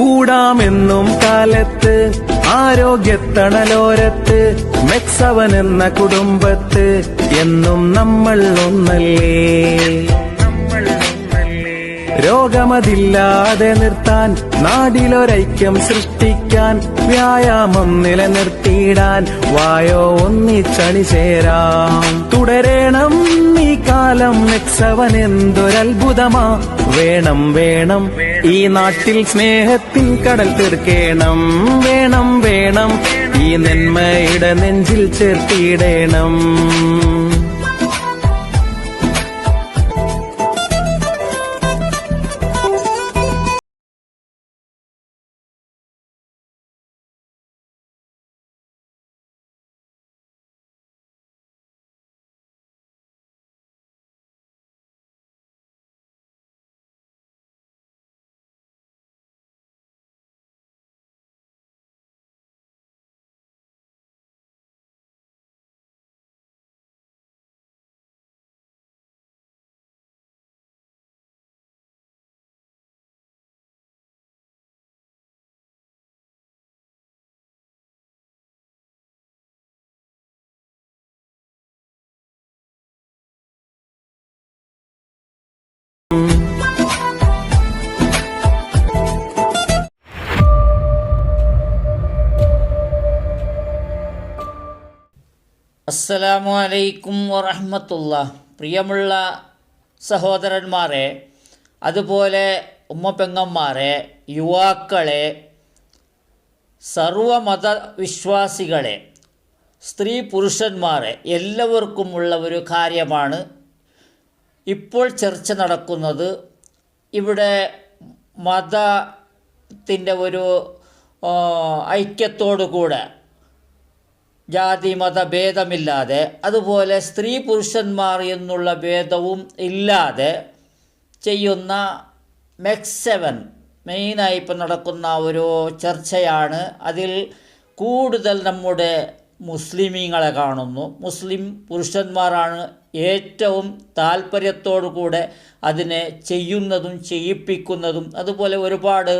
കൂടാമെന്നും കാലത്ത് ആരോഗ്യത്തണലോരത്ത് മെക്സവൻ എന്ന കുടുംബത്ത് എന്നും നമ്മൾ ഒന്നല്ലേ? രോഗമതില്ലാതെ നിർത്താൻ നാടിലൊരൈക്യം സൃഷ്ടിക്കാൻ വ്യായാമം നിലനിർത്തിയിടാൻ വായോ ഒന്നിച്ചണി ചേരാം തുടരണം ഈ കാലം നെക്സവൻ എന്തൊരത്ഭുതമാ? വേണം വേണം ഈ നാട്ടിൽ സ്നേഹത്തിൻ കടൽ തീർക്കേണം. വേണം വേണം ഈ നന്മയുടെ നെഞ്ചിൽ ചേർത്തിയിടണം അസ്സലാമു അലൈക്കും വറഹമത്തുള്ള. പ്രിയമുള്ള സഹോദരന്മാരെ അതുപോലെ ഉമ്മ പെങ്ങന്മാരെ യുവാക്കളെ സർവമത വിശ്വാസികളെ സ്ത്രീ പുരുഷന്മാരെ എല്ലാവർക്കുമുള്ള ഒരു കാര്യമാണ് ഇപ്പോൾ ചർച്ച നടക്കുന്നത്. ഇവിടെ മതത്തിന്റെ ഒരു ഐക്യത്തോടു കൂടെ ജാതി മത ഭേദമില്ലാതെ അതുപോലെ സ്ത്രീ പുരുഷന്മാർ എന്നുള്ള ഭേദവും ഇല്ലാതെ ചെയ്യുന്ന മെക്സ് സെവൻ മെയിനായി ഇപ്പം നടക്കുന്ന ഒരു ചർച്ചയാണ്. അതിൽ കൂടുതൽ നമ്മുടെ മുസ്ലിമീങ്ങളെ കാണുന്നു. മുസ്ലിം പുരുഷന്മാരാണ് ഏറ്റവും താല്പര്യത്തോടു കൂടെ അതിനെ ചെയ്യുന്നതും ചെയ്യിപ്പിക്കുന്നതും. അതുപോലെ ഒരുപാട്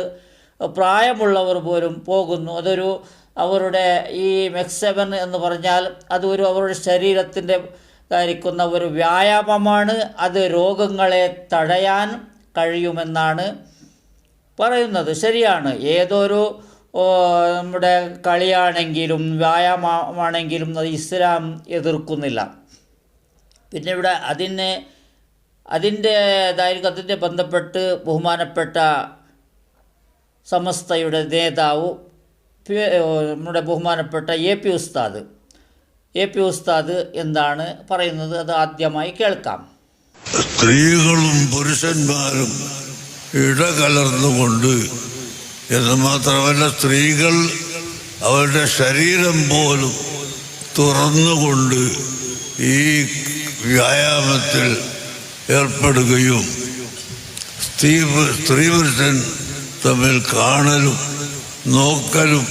പ്രായമുള്ളവർ പോലും പോകുന്നു. അതൊരു അവരുടെ ഈ മെക്സെവൻ എന്ന് പറഞ്ഞാൽ അത് ഒരു അവരുടെ ശരീരത്തിന്റെ ധരിക്കുന്ന ഒരു വ്യായാമമാണ്. അത് രോഗങ്ങളെ തടയാൻ കഴിയുമെന്നാണ് പറയുന്നത്. ശരിയാണ്. ഏതൊരു നമ്മുടെ കളിയാണെങ്കിലും വ്യായാമമാണെങ്കിലും അത് ഇസ്ലാം എതിർക്കുന്നില്ല. പിന്നെ ഇവിടെ അതിനെ അതിന്റെ അതിന്റെ ബന്ധപ്പെട്ട് ബഹുമാനപ്പെട്ട സമസ്തയുടെ നേതാവ് പി- നമ്മുടെ ബഹുമാനപ്പെട്ട എ പി ഉസ്താദ്. എ പി ഉസ്താദ് എന്താണ് പറയുന്നത്? അത് ആദ്യമായി കേൾക്കാം. സ്ത്രീകളും പുരുഷന്മാരും ഇടകലർന്നുകൊണ്ട് എന്ന് മാത്രമല്ല സ്ത്രീകൾ അവരുടെ ശരീരം പോലും തുറന്നുകൊണ്ട് ഈ വ്യായാമത്തിൽ ഏർപ്പെടുകയും സ്ത്രീ സ്ത്രീ പുരുഷൻ തമ്മിൽ കാണലും നോക്കലും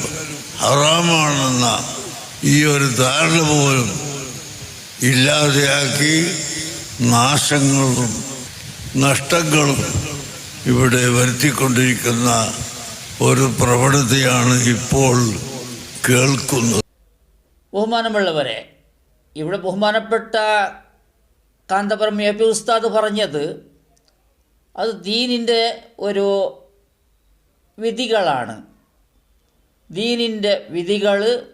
ഹറാമാണെന്ന ഈ ഒരു ധാരണ പോലും ഇല്ലാതെയാക്കി നാശങ്ങളും നഷ്ടങ്ങളും ഇവിടെ വരുത്തിക്കൊണ്ടിരിക്കുന്ന ഒരു പ്രവണതയാണ് ഇപ്പോൾ കേൾക്കുന്നത്. ബഹുമാനമുള്ളവരെ ഇവിടെ ബഹുമാനപ്പെട്ട കാന്തപുരം എ പി ഉസ്താദ് പറഞ്ഞത് അത് ദീനിന്റെ ഒരു വിധികളാണ്. ദീനിന്റെ വിധികൾ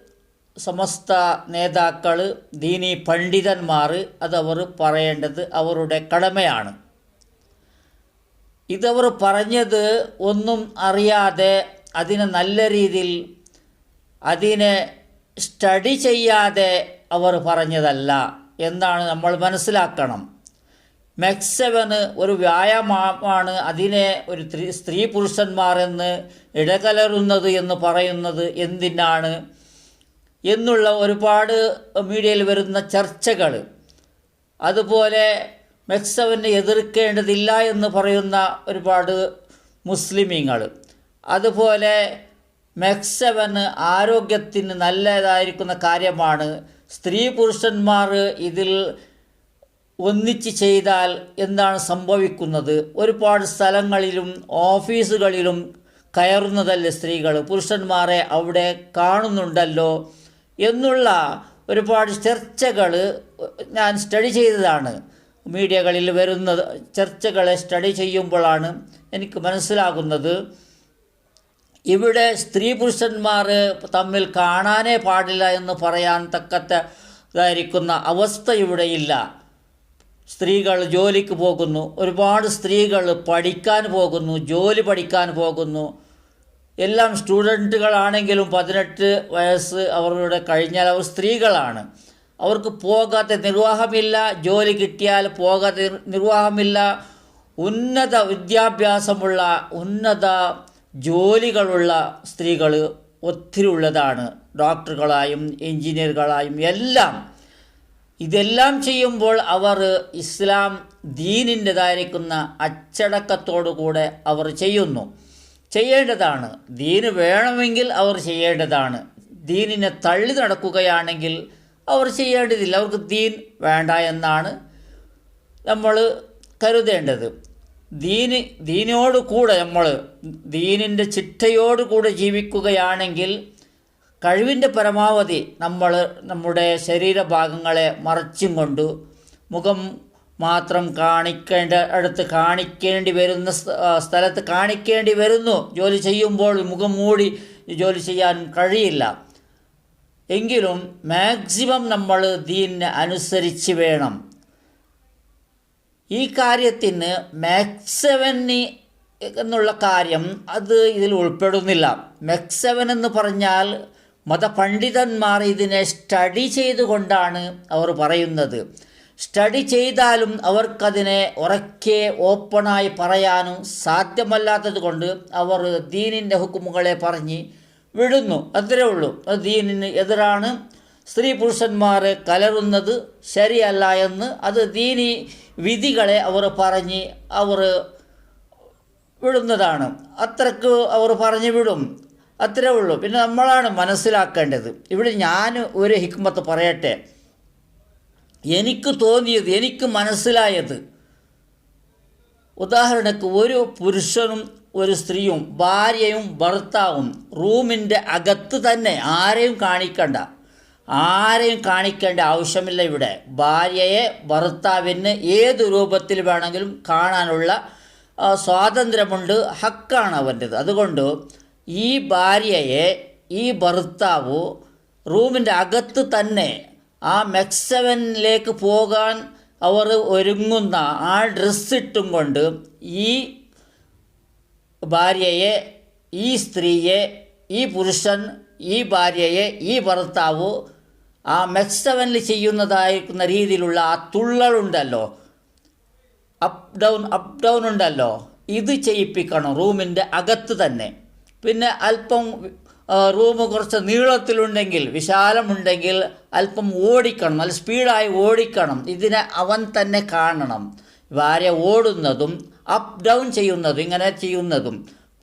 സമസ്ത നേതാക്കൾ ദീനി പണ്ഡിതന്മാർ അതവർ പറയേണ്ടത് അവരുടെ കടമയാണ്. ഇതവർ പറഞ്ഞത് ഒന്നും അറിയാതെ അതിനെ നല്ല രീതിയിൽ അതിനെ സ്റ്റഡി ചെയ്യാതെ അവർ പറഞ്ഞതല്ല എന്നാണ് നമ്മൾ മനസ്സിലാക്കണം. മെക്സവന് ഒരു വ്യായാമമാണ് അതിനെ ഒരു സ്ത്രീ പുരുഷന്മാർ എന്ന് ഇടകലരുന്നത് എന്ന് പറയുന്നത് എന്തിനാണ്? എന്നുള്ള ഒരുപാട് മീഡിയയിൽ വരുന്ന ചർച്ചകൾ. അതുപോലെ മെക്സവനെ എതിർക്കേണ്ടതില്ല എന്ന് പറയുന്ന ഒരുപാട് മുസ്ലിമീങ്ങൾ. അതുപോലെ മെക്സവന് ആരോഗ്യത്തിന് നല്ലതായിരിക്കുന്ന കാര്യമാണ് സ്ത്രീ പുരുഷന്മാർ ഇതിൽ ഒന്നിച്ച് ചെയ്താൽ എന്താണ് സംഭവിക്കുന്നത്? ഒരുപാട് സ്ഥലങ്ങളിലും ഓഫീസുകളിലും കയറുന്നതല്ലേ സ്ത്രീകൾ പുരുഷന്മാരെ അവിടെ കാണുന്നുണ്ടല്ലോ എന്നുള്ള ഒരുപാട് ചർച്ചകൾ ഞാൻ സ്റ്റഡി ചെയ്തതാണ്. മീഡിയകളിൽ വരുന്ന ചർച്ചകളെ സ്റ്റഡി ചെയ്യുമ്പോഴാണ് എനിക്ക് മനസ്സിലാകുന്നത്. ഇവിടെ സ്ത്രീ പുരുഷന്മാർ തമ്മിൽ കാണാനേ പാടില്ല എന്ന് പറയാൻ തക്കത്തായിരിക്കുന്ന അവസ്ഥ ഇവിടെയില്ല. സ്ത്രീകൾ ജോലിക്ക് പോകുന്നു. ഒരുപാട് സ്ത്രീകൾ പഠിക്കാൻ പോകുന്നു. ജോലി പഠിക്കാൻ പോകുന്നു. എല്ലാം സ്റ്റുഡന്റുകളാണെങ്കിലും പതിനെട്ട് വയസ്സ് അവരുടെ കഴിഞ്ഞാൽ അവർ സ്ത്രീകളാണ്. അവർക്ക് പോകാത്ത നിർവാഹമില്ല. ജോലി കിട്ടിയാൽ പോകാത്ത നിർവാഹമില്ല. ഉന്നത വിദ്യാഭ്യാസമുള്ള ഉന്നത ജോലികളുള്ള സ്ത്രീകൾ ഒത്തിരി ഉള്ളതാണ്. ഡോക്ടറുകളായും എഞ്ചിനീയറുകളായും എല്ലാം ഇതെല്ലാം ചെയ്യുമ്പോൾ അവർ ഇസ്ലാം ദീനിന്റെതായിരിക്കുന്ന അച്ചടക്കത്തോടു കൂടെ അവർ ചെയ്യുന്നു. ചെയ്യേണ്ടതാണ്. ദീന് വേണമെങ്കിൽ അവർ ചെയ്യേണ്ടതാണ്. ദീനിനെ തള്ളി നടക്കുകയാണെങ്കിൽ അവർ ചെയ്യേണ്ടതില്ല. അവർക്ക് ദീൻ വേണ്ട എന്നാണ് നമ്മൾ കരുതേണ്ടത്. ദീന് ദീനോട് കൂടെ നമ്മൾ ദീനിന്റെ ചിട്ടയോട് കൂടെ ജീവിക്കുകയാണെങ്കിൽ കഴിവിന്റെ പരമാവധി നമ്മൾ നമ്മുടെ ശരീരഭാഗങ്ങളെ മറച്ചും കൊണ്ട് മുഖം മാത്രം കാണിക്കേണ്ട അടുത്ത് കാണിക്കേണ്ടി വരുന്ന സ്ഥലത്ത് കാണിക്കേണ്ടി വരുന്നു. ജോലി ചെയ്യുമ്പോൾ മുഖം മൂടി ജോലി ചെയ്യാൻ കഴിയില്ല. എങ്കിലും മാക്സിമം നമ്മൾ ദീനിനെ അനുസരിച്ച് വേണം. ഈ കാര്യത്തിന് മാക്സെവന് എന്നുള്ള കാര്യം അത് ഇതിൽ ഉൾപ്പെടുന്നില്ല. മെക്സവൻ എന്ന് പറഞ്ഞാൽ മതപണ്ഡിതന്മാർ ഇതിനെ സ്റ്റഡി ചെയ്തുകൊണ്ടാണ് അവർ പറയുന്നത്. സ്റ്റഡി ചെയ്താലും അവർക്കതിനെ ഉറക്കെ ഓപ്പണായി പറയാനും സാധ്യമല്ലാത്തത് കൊണ്ട് അവർ ദീനിന്റെ ഹുക്കുമുകളെ പറഞ്ഞ് വിടുന്നു. അത്രേ ഉള്ളൂ. അത് ദീനിന് എതിരാണ്. സ്ത്രീ പുരുഷന്മാരെ കലരുന്നത് ശരിയല്ല എന്ന് അത് ദീനി വിധികളെ അവർ പറഞ്ഞ് അവർ വിടുന്നതാണ്. അത്രയ്ക്ക് അവർ പറഞ്ഞു വിടും. അത്രേ ഉള്ളൂ. പിന്നെ നമ്മളാണ് മനസ്സിലാക്കേണ്ടത്. ഇവിടെ ഞാൻ ഒരു ഹിക്മത്ത് പറയട്ടെ. എനിക്ക് തോന്നിയത് എനിക്ക് മനസ്സിലായത് ഉദാഹരണക്ക് ഒരു പുരുഷനും ഒരു സ്ത്രീയും ഭാര്യയും ഭർത്താവും റൂമിന്റെ അകത്ത് തന്നെ ആരെയും കാണിക്കണ്ട. ആരെയും കാണിക്കേണ്ട ആവശ്യമില്ല ഇവിടെ. ഭാര്യയെ ഭർത്താവിന് ഏത് രൂപത്തിൽ വേണമെങ്കിലും കാണാനുള്ള സ്വാതന്ത്ര്യമുണ്ട് ഹക്കാണ് അവന്റെത് അതുകൊണ്ട് ഈ ഭാര്യയെ ഈ ഭർത്താവ് റൂമിന്റെ അകത്ത് തന്നെ ആ മെക്സവനിലേക്ക് പോകാൻ അവർ ഒരുങ്ങുന്ന ആ ഡ്രസ്സ് ഇട്ടും കൊണ്ട് ഈ ഭാര്യയെ ഈ സ്ത്രീയെ ഈ പുരുഷൻ ഈ ഭാര്യയെ ഈ ഭർത്താവ് ആ മെക്സവനിൽ ചെയ്യുന്നതായിരിക്കുന്ന രീതിയിലുള്ള ആ തുള്ളലുണ്ടല്ലോ അപ്പ് ഡൗൺ അപ്പ് ഡൗൺ ഉണ്ടല്ലോ. ഇത് ചെയ്യിപ്പിക്കണം റൂമിന്റെ അകത്ത് തന്നെ. പിന്നെ അല്പം റൂം കുറച്ച് നീളത്തിലുണ്ടെങ്കിൽ വിശാലമുണ്ടെങ്കിൽ അല്പം ഓടിക്കണം നല്ല സ്പീഡായി ഓടിക്കണം. ഇതിനെ അവൻ തന്നെ കാണണം. ഭാര്യ ഓടുന്നതും അപ്പ് ഡൗൺ ചെയ്യുന്നതും ഇങ്ങനെ ചെയ്യുന്നതും.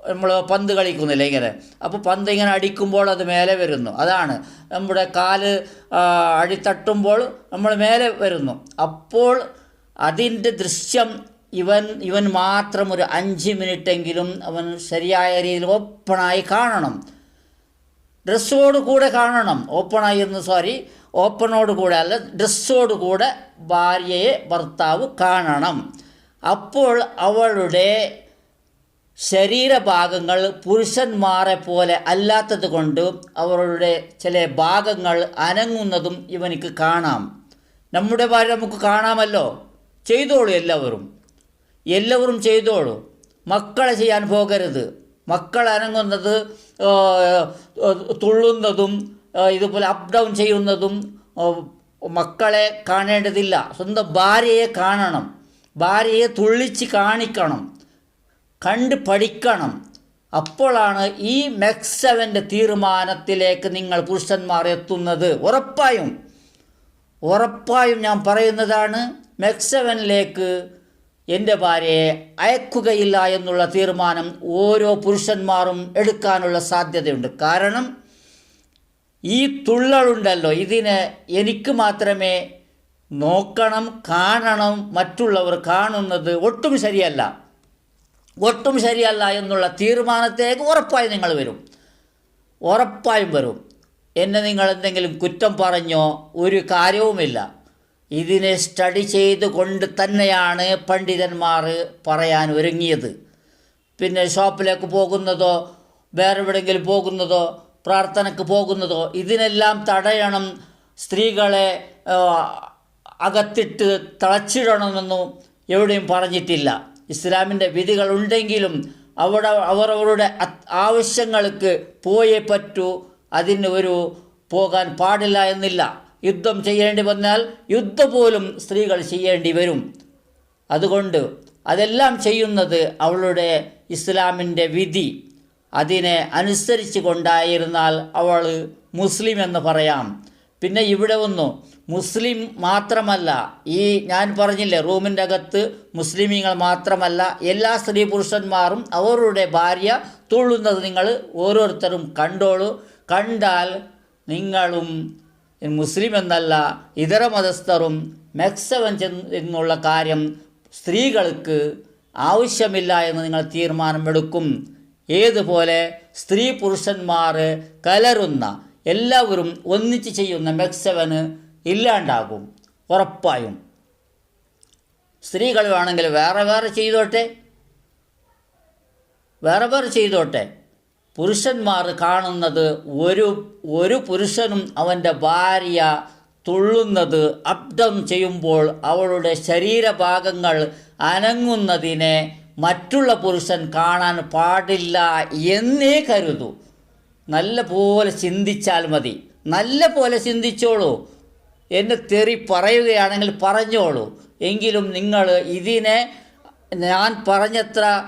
നമ്മൾ പന്ത് കളിക്കുന്നില്ല ഇങ്ങനെ. അപ്പോൾ പന്ത് ഇങ്ങനെ അടിക്കുമ്പോൾ അത് മേലെ വരുന്നു. അതാണ് നമ്മുടെ കാൽ അടിത്തട്ടുമ്പോൾ നമ്മൾ മേലെ വരുന്നു. അപ്പോൾ അതിന്റെ ദൃശ്യം ഇവൻ ഇവൻ മാത്രം ഒരു അഞ്ച് മിനിറ്റെങ്കിലും അവൻ ശരിയായ രീതിയിൽ ഓപ്പണായി കാണണം. ഡ്രസ്സോട് കൂടെ കാണണം. ഓപ്പണായി എന്ന് സോറി ഓപ്പണോട് കൂടെ അല്ല ഡ്രസ്സോട് കൂടെ ഭാര്യയെ ഭർത്താവ് കാണണം. അപ്പോൾ അവളുടെ ശരീരഭാഗങ്ങൾ പുരുഷന്മാരെ പോലെ അല്ലാത്തത് കൊണ്ട് അവരുടെ ചില ഭാഗങ്ങൾ അനങ്ങുന്നതും ഇവനിക്ക് കാണാം. നമ്മുടെ ഭാര്യ നമുക്ക് കാണാമല്ലോ. ചെയ്തോളൂ എല്ലാവരും. എല്ലാവരും ചെയ്തോളൂ. മക്കളെ ചെയ്യാൻ പോകരുത്. മക്കൾ അനങ്ങുന്നത് തുള്ളുന്നതും ഇതുപോലെ അപ്പ് ഡൗൺ ചെയ്യുന്നതും മക്കളെ കാണേണ്ടതില്ല. സ്വന്തം ഭാര്യയെ കാണണം. ഭാര്യയെ തുള്ളിച്ച് കാണിക്കണം. കണ്ട് പഠിക്കണം. അപ്പോഴാണ് ഈ മെക്സവന്റെ തീരുമാനത്തിലേക്ക് നിങ്ങൾ പുരുഷന്മാർ എത്തുന്നത്. ഉറപ്പായും. ഉറപ്പായും ഞാൻ പറയുന്നതാണ് മെക്സവനിലേക്ക് എന്റെ ഭാര്യയെ അയക്കുകയില്ല എന്നുള്ള തീരുമാനം ഓരോ പുരുഷന്മാരും എടുക്കാനുള്ള സാധ്യതയുണ്ട്. കാരണം ഈ തുള്ളലുണ്ടല്ലോ. ഇതിനെ എനിക്ക് മാത്രമേ നോക്കണം കാണണം മറ്റുള്ളവർ കാണുന്നത് ഒട്ടും ശരിയല്ല. ഒട്ടും ശരിയല്ല എന്നുള്ള തീരുമാനത്തിലേക്ക് ഉറപ്പായും നിങ്ങൾ വരും. ഉറപ്പായും വരും. എന്നെ നിങ്ങൾ എന്തെങ്കിലും കുറ്റം പറഞ്ഞോ ഒരു കാര്യവുമില്ല. ഇതിനെ സ്റ്റഡി ചെയ്തുകൊണ്ട് തന്നെയാണ് പണ്ഡിതന്മാർ പറയാൻ ഒരുങ്ങിയത്. പിന്നെ ഷോപ്പിലേക്ക് പോകുന്നതോ വേറെ എവിടെയെങ്കിലും പോകുന്നതോ പ്രാർത്ഥനയ്ക്ക് പോകുന്നതോ ഇതിനെല്ലാം തടയണം സ്ത്രീകളെ അകത്തിട്ട് തളച്ചിടണമെന്നും എവിടെയും പറഞ്ഞിട്ടില്ല. ഇസ്ലാമിന്റെ വിധികളുണ്ടെങ്കിലും അവിടെ അവരവരുടെ ആവശ്യങ്ങൾക്ക് പോയേ പറ്റൂ അതിന് ഒരു പോകാൻ പാടില്ല എന്നില്ല. യുദ്ധം ചെയ്യേണ്ടി വന്നാൽ യുദ്ധം പോലും സ്ത്രീകൾ ചെയ്യേണ്ടി വരും. അതുകൊണ്ട് അതെല്ലാം ചെയ്യുന്നത് അവളുടെ ഇസ്ലാമിന്റെ വിധി. അതിനെ അനുസരിച്ച് കൊണ്ടായിരുന്നാൽ അവൾ മുസ്ലിം എന്ന് പറയാം. പിന്നെ ഇവിടെ വന്നു മുസ്ലിം മാത്രമല്ല ഈ ഞാൻ പറഞ്ഞില്ലേ റൂമിന്റെ അകത്ത് മുസ്ലിമീങ്ങൾ മാത്രമല്ല എല്ലാ സ്ത്രീ പുരുഷന്മാരും അവരുടെ ഭാര്യ തുള്ളുന്നത് നിങ്ങൾ ഓരോരുത്തരും കണ്ടോളൂ. കണ്ടാൽ നിങ്ങളും മുസ്ലിം എന്നല്ല ഇതര മതസ്ഥരും മെക്സവൻ എന്നുള്ള കാര്യം സ്ത്രീകൾക്ക് ആവശ്യമില്ല എന്ന് നിങ്ങൾ തീരുമാനമെടുക്കും. ഏതുപോലെ സ്ത്രീ പുരുഷന്മാർ കലരുന്ന എല്ലാവരും ഒന്നിച്ച് ചെയ്യുന്ന മെക്സവന് ഇല്ലാണ്ടാകും ഉറപ്പായും. സ്ത്രീകൾ വേണമെങ്കിൽ വേറെ വേറെ ചെയ്തോട്ടെ? വേറെ വേറെ ചെയ്തോട്ടെ? പുരുഷന്മാർ കാണുന്നത് ഒരു ഒരു പുരുഷനും അവന്റെ ഭാര്യ തുള്ളുന്നത് അബ്ദം ചെയ്യുമ്പോൾ അവളുടെ ശരീരഭാഗങ്ങൾ അനങ്ങുന്നതിനെ മറ്റുള്ള പുരുഷൻ കാണാൻ പാടില്ല എന്നേ കരുതൂ. നല്ല പോലെ ചിന്തിച്ചാൽ മതി. നല്ല പോലെ ചിന്തിച്ചോളൂ. എന്നെ തെറി പറയുകയാണെങ്കിൽ പറഞ്ഞോളൂ. എങ്കിലും നിങ്ങൾ ഇതിനെ ഞാൻ പറഞ്ഞത്ര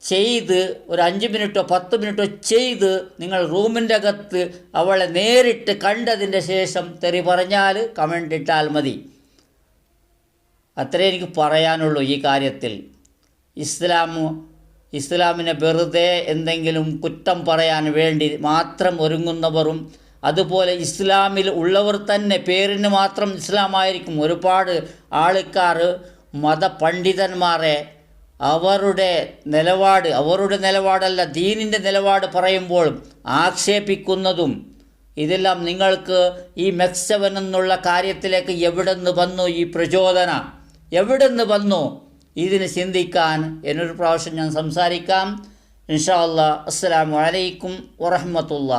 ചെയ്ത് ഒരു അഞ്ച് മിനിറ്റോ പത്ത് മിനിറ്റോ ചെയ്ത് നിങ്ങൾ റൂമിന്റെ അകത്ത് അവളെ നേരിട്ട് കണ്ടതിന്റെ ശേഷം തെറി പറഞ്ഞാൽ കമന്റ് ഇട്ടാൽ മതി. അത്രേ എനിക്ക് പറയാനുള്ളൂ ഈ കാര്യത്തിൽ. ഇസ്ലാം ഇസ്ലാമിനെ വെറുതെ എന്തെങ്കിലും കുറ്റം പറയാൻ വേണ്ടി മാത്രം ഒരുങ്ങുന്നവരും അതുപോലെ ഇസ്ലാമിൽ ഉള്ളവർ തന്നെ പേരിന് മാത്രം ഇസ്ലാമായിരിക്കും. ഒരുപാട് ആൾക്കാർ മതപണ്ഡിതന്മാരെ അവരുടെ നിലപാട് അവരുടെ നിലപാടല്ല ദീനിന്റെ നിലപാട് പറയുമ്പോൾ ആക്ഷേപിക്കുന്നതും ഇതെല്ലാം നിങ്ങൾക്ക് ഈ മെക്സവൻ എന്നുള്ള കാര്യത്തിലേക്ക് എവിടെ നിന്ന് വന്നു ഈ പ്രചോദന? എവിടെ നിന്ന് വന്നു? ഇതിന് ചിന്തിക്കാൻ എന്നൊരു പ്രാവശ്യം ഞാൻ സംസാരിക്കാം. ഇൻഷാ അല്ലാ അസ്സലാമു അലൈക്കും വറഹ്മത്തുള്ളാഹി.